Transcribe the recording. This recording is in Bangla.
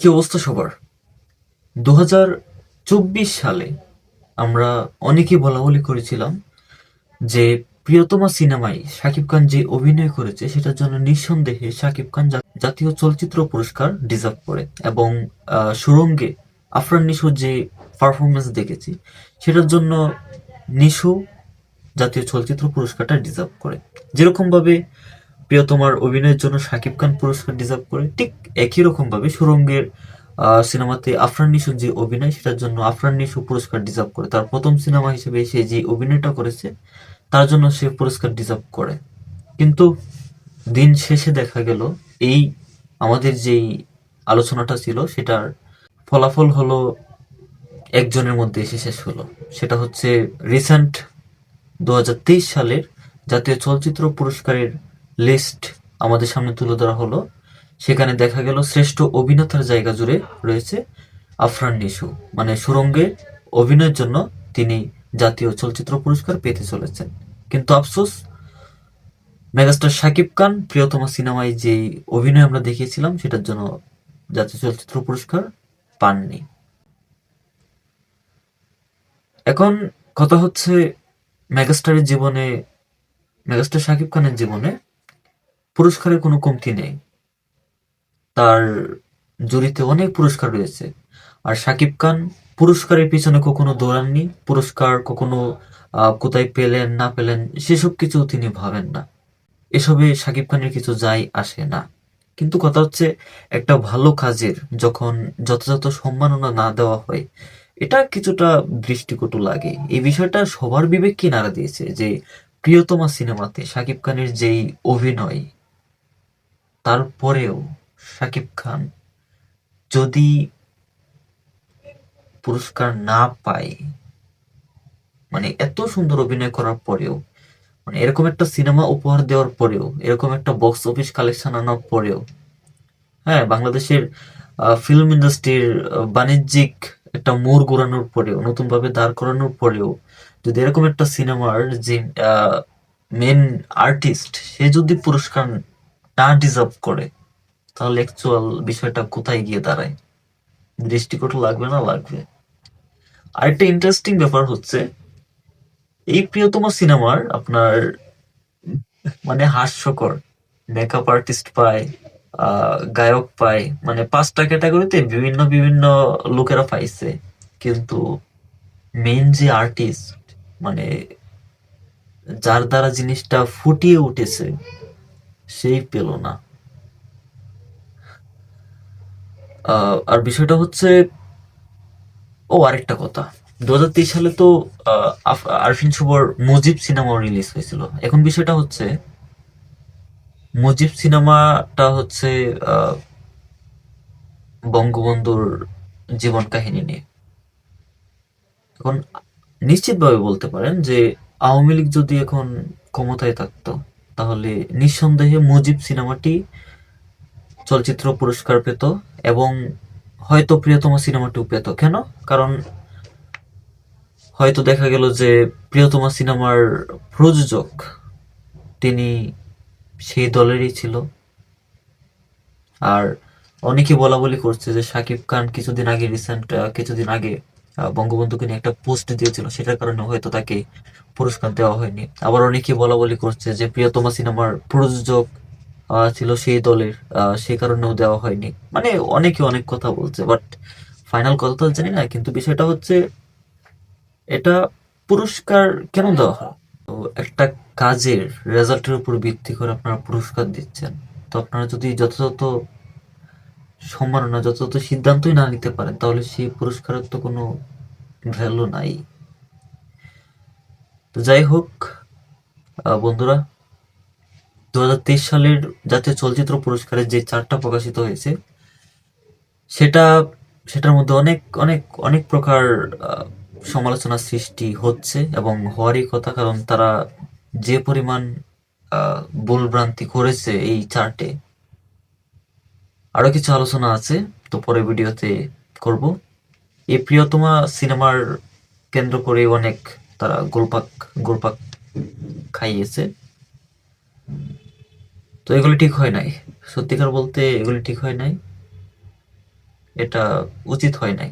কি অবস্থা সবার? দু চব্বিশ সালে আমরা অনেকেই বলা বলি করেছিলাম যে প্রিয়তমা সিনেমায় শাকিব খান যে অভিনয় করেছে, সেটার জন্য নিঃসন্দেহে শাকিব খান জাতীয় চলচ্চিত্র পুরস্কার ডিজার্ভ করে এবং সুরঙ্গে আফরান নিশোর যে পারফরমেন্স দেখেছি, সেটার জন্য নিশো জাতীয় চলচ্চিত্র পুরস্কারটা ডিজার্ভ করে। যেরকম ভাবে প্রিয়তমার অভিনয়ের জন্য শাকিব খান পুরস্কার ডিজার্ভ করে ঠিক একই রকম ভাবে সুরঙ্গের সিনেমাতে আফরান নিশোর যে অভিনয়, সেটার জন্য আফরান নিশু পুরস্কার ডিজার্ভ করে। তার প্রথম সিনেমা হিসেবে সে যে অভিনয়টা করেছে, তার জন্য সে পুরস্কার ডিজার্ভ করে। কিন্তু দিন শেষে দেখা গেল, এই আমাদের যেই আলোচনাটা ছিল, সেটার ফলাফল হলো একজনের মধ্যে এসে শেষ হলো। সেটা হচ্ছে রিসেন্ট দু হাজার তেইশ সালের জাতীয় চলচ্চিত্র পুরস্কারের লিস্ট আমাদের সামনে তুলে ধরা হলো। সেখানে দেখা গেল শ্রেষ্ঠ অভিনেতার জায়গা জুড়ে রয়েছে আফরান নিশু। মানে সুরঙ্গে অভিনয়ের জন্য তিনি জাতীয় চলচ্চিত্র পুরস্কার পেতে চলেছেন। কিন্তু আফসোস, মেগাস্টার শাকিব খান প্রিয়তমা সিনেমায় যে অভিনয় আমরা দেখিয়েছিলাম, সেটার জন্য জাতীয় চলচ্চিত্র পুরস্কার পাননি। এখন কথা হচ্ছে মেগাস্টারের জীবনে, মেগাস্টার শাকিব খানের জীবনে পুরস্কারের কোনো কমতি নেই। তার জুড়িতে অনেক পুরস্কার রয়েছে। আর শাকিব খান পুরস্কারের পিছনে কখনো দৌড়াননি, পুরস্কার কখনো কোথায় পেলেন, না পেলেন, সেসব কিছু তিনি ভাবেন না। এসবে শাকিব খানের কিছু যায় আসে না। কিন্তু কথা হচ্ছে, একটা ভালো কাজের যখন যথাযথ সম্মাননা না দেওয়া হয়, এটা কিছুটা দৃষ্টিকটু লাগে। এই বিষয়টা সবার বিবেককে নাড়া দিয়েছে যে, প্রিয়তমা সিনেমাতে শাকিব খানের যেই অভিনয় তারপরেও শাকিব খান যদি পুরস্কার না পায় মানে এত সুন্দর অভিনয় করার পরেও মানে এরকম একটা সিনেমা উপহার দেওয়ার পরেও, এরকম একটা বক্স অফিস কালেকশন আনার পরেও হ্যাঁ বাংলাদেশের ফিল্ম ইন্ডাস্ট্রির বাণিজ্যিক একটা মোড় ঘোরানোর পরেও নতুন ভাবে দাঁড় করানোর পরেও, যদি এরকম একটা সিনেমার যে মেন আর্টিস্ট সে যদি পুরস্কার ডিজার্ভ করে, তাহলে অ্যাকচুয়াল বিষয়টা কোথায় গিয়ে দাঁড়ায়? দৃষ্টিকটু লাগবে না লাগবে? আরেকটা ইন্টারেস্টিং ব্যাপার হচ্ছে, এই প্রিয়তম সিনেমার আপনার মানে হাস্যকর মেকআপ আর্টিস্ট পায় গায়ক পায় মানে পাঁচটা ক্যাটাগরিতে বিভিন্ন বিভিন্ন লোকেরা পাইছে, কিন্তু মেন যে আর্টিস্ট মানে যার দ্বারা জিনিসটা ফুটিয়ে উঠেছে সেই পেল না। আর বিষয়টা হচ্ছে, ও আরেকটা কথা। দু হাজার তেইশ সালে তো আরফিন শুভর মুজিব সিনেমা রিলিজ হয়েছিল। এখন বিষয়টা হচ্ছে, মুজিব সিনেমাটা হচ্ছে বঙ্গবন্ধুর জীবন কাহিনী নিয়ে। এখন নিশ্চিতভাবে বলতে পারেন যে, আওয়ামী লীগ যদি এখন ক্ষমতায় থাকতো তাহলে নিঃসন্দেহে মুজিব সিনেমাটি চলচ্চিত্র পুরস্কার পেত এবং হয়তো প্রিয়তম সিনেমাটিও পেত। কেন? কারণ হয়তো দেখা গেল যে প্রিয়তমা সিনেমার প্রযোজক তিনি সেই দলেরই ছিল। আর অনেকে বলা বলি করছে যে শাকিব খান কিছুদিন আগে রিসেন্ট কিছুদিন আগে বঙ্গবন্ধুকে নিয়ে একটা পোস্ট দিয়েছিল, সেটার কারণে হয়তো তাকে পুরস্কার দেওয়া হয়নি। আবার অনেকে বলা বলি করছে যে প্রিয়তমা সিনেমার প্রযোজক ছিল সেই দলের সেই কারণেও দেওয়া হয়নি। মানে অনেকে অনেক কথা বলছে বাট ফাইনাল কথা তো জানি না, কিন্তু বিষয়টা হচ্ছে এটা পুরস্কার কেন দেওয়া হয়? তো একটা কাজের রেজাল্টের উপর ভিত্তি করে আপনারা পুরস্কার দিচ্ছেন। তো আপনারা যদি যথাযথ সম্মাননা যথাযথ সিদ্ধান্তই না নিতে পারেন, তাহলে সেই পুরস্কারের তো কোনো ভ্যালু নাই। তো যাই হোক বন্ধুরা দুই হাজার তেইশ সালের জাতীয় চলচ্চিত্র পুরস্কারের যে চারটা প্রকাশিত হয়েছে, সেটা, সেটার মধ্যে অনেক অনেক অনেক প্রকার সমালোচনার সৃষ্টি হচ্ছে এবং হওয়ারই কথা, কারণ তারা যে পরিমাণ ভুলভ্রান্তি করেছে এই চার্টে আরও কিছু আলোচনা আছে, তো পরে ভিডিওতে করব। এই প্রিয়তমা সিনেমার কেন্দ্র করে অনেক তারা গোলপাক গোলপাক খাইয়েছে। তো এগুলি ঠিক হয় নাই। সত্যিকার বলতে এগুলি ঠিক হয় নাই। এটা উচিত হয় নাই।